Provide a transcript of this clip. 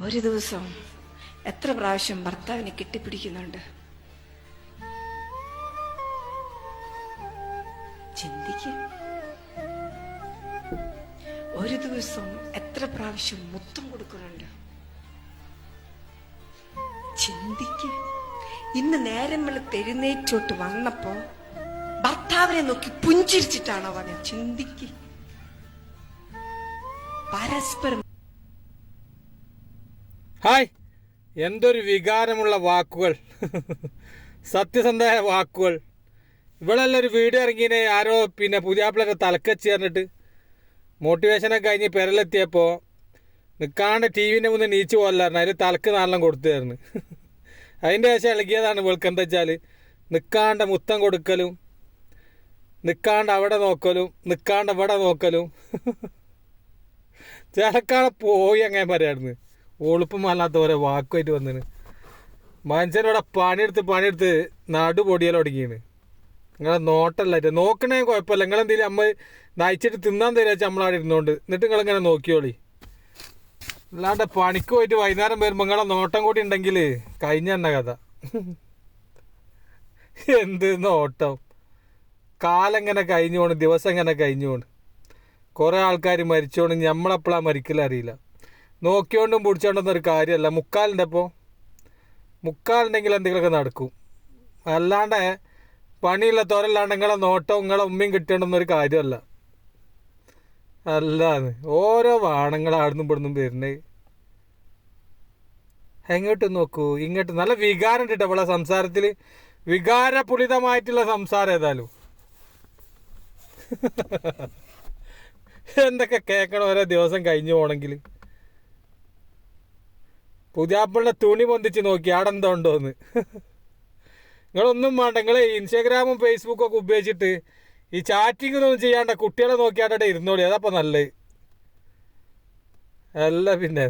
ഒരു ദിവസം എത്ര പ്രാവശ്യം ഭർത്താവിനെ കെട്ടിപ്പിടിക്കുന്നുണ്ട്? ഒരു ദിവസം എത്ര പ്രാവശ്യം മുത്തം കൊടുക്കുന്നുണ്ട്? ചിന്തിക്ക്. ഇന്ന് നേരം വെളുത്ത് എഴുന്നേറ്റോട്ട് വന്നപ്പോ ഭർത്താവിനെ നോക്കി പുഞ്ചിരിച്ചിട്ടാണോ പറഞ്ഞത്? ചിന്തിക്ക്. പരസ്പരം ഹായ്. എന്തൊരു വികാരമുള്ള വാക്കുകൾ. സത്യസന്ധമായ വാക്കുകൾ. ഇവളെല്ലാം ഒരു വീഡിയോ ഇറങ്ങിനെ ആരോ പിന്നെ പുതിയാപ്പിളൊക്കെ തലക്കച്ച് ചേർന്നിട്ട് മോട്ടിവേഷനൊക്കെ കഴിഞ്ഞ് പെരലെത്തിയപ്പോൾ നിൽക്കാണ്ട് ടി വിന്റെ മുന്നിൽ നീച്ചു പോകലായിരുന്നു അതിൽ തലക്ക് നാലെണ്ണം കൊടുത്തായിരുന്നു. അതിന്റെ ശേഷം ഇളകിയതാണ് ഇവൾക്ക് എന്താ വെച്ചാൽ നിൽക്കാണ്ട് മുത്തം കൊടുക്കലും നിൽക്കാണ്ട് അവിടെ നോക്കലും നിൽക്കാണ്ട് ഇവിടെ നോക്കലും. ചിലക്കാളെ പോയി അങ്ങനെ പറയായിരുന്നു ഒളുപ്പമല്ലാത്ത ഓരോ വാക്കുമായിട്ട് വന്നിന്. മനുഷ്യനോടെ പണിയെടുത്ത് പണിയെടുത്ത് നടു പൊടിയാൽ തുടങ്ങിയാണ് നിങ്ങളെ നോട്ടല്ലായിട്ട് നോക്കണേ കുഴപ്പമില്ല. നിങ്ങളെന്തെങ്കിലും അമ്മ നയിച്ചിട്ട് തിന്നാൻ തരാ നമ്മളവിടെ ഇരുന്നോണ്ട്. എന്നിട്ട് നിങ്ങളിങ്ങനെ നോക്കിയോളി അല്ലാണ്ട് പണിക്ക് പോയിട്ട് വൈകുന്നേരം വരുമ്പോൾ നിങ്ങളെ നോട്ടം കൂടി ഉണ്ടെങ്കിൽ കഴിഞ്ഞ തന്നെ കഥ. എന്ത് നോട്ടം? കാലം ഇങ്ങനെ കഴിഞ്ഞു പോണ് ദിവസം ഇങ്ങനെ കഴിഞ്ഞു പോണ് കുറേ ആൾക്കാർ മരിച്ചോണ് നമ്മളെപ്പോഴാണ് മരിക്കല അറിയില്ല. നോക്കിയോണ്ടും പിടിച്ചോണ്ടൊന്നും ഒരു കാര്യമല്ല. മുക്കാലുണ്ട് അപ്പോൾ മുക്കാലുണ്ടെങ്കിൽ എന്തെങ്കിലുമൊക്കെ നടക്കും. അല്ലാണ്ട് പണിയുള്ള തോരല്ലാണ്ട് നിങ്ങളെ നോട്ടവും നിങ്ങളെ ഉമ്മയും കിട്ടേണ്ടൊന്നും കാര്യമല്ല. അല്ലാന്ന്. ഓരോ വാണങ്ങൾ ആടുന്നും പെടുന്നും വരുന്നേ. എങ്ങോട്ട് നോക്കൂ? ഇങ്ങോട്ട് നല്ല വികാരം ഉണ്ട് അവളെ സംസാരത്തിൽ വികാരപുളിതമായിട്ടുള്ള സംസാരം ഏതായാലും. എന്തൊക്കെ കേൾക്കണം ഓരോ ദിവസം കഴിഞ്ഞു പോണെങ്കിൽ പുതിയാപ്പിളിന്റെ തുണി പൊന്തിച്ച് നോക്കി അവിടെ എന്തോ ഉണ്ടോന്ന് നിങ്ങളൊന്നും വേണ്ട നിങ്ങൾ ഇൻസ്റ്റാഗ്രാമും ഫേസ്ബുക്കും ഒക്കെ ഉപയോഗിച്ചിട്ട് ഈ ചാറ്റിംഗ് ഒന്നും ചെയ്യാണ്ട കുട്ടികളെ നോക്കിയാണ്ടെ ഇരുന്നോളി അതപ്പോൾ നല്ലത്. അല്ല പിന്നെ.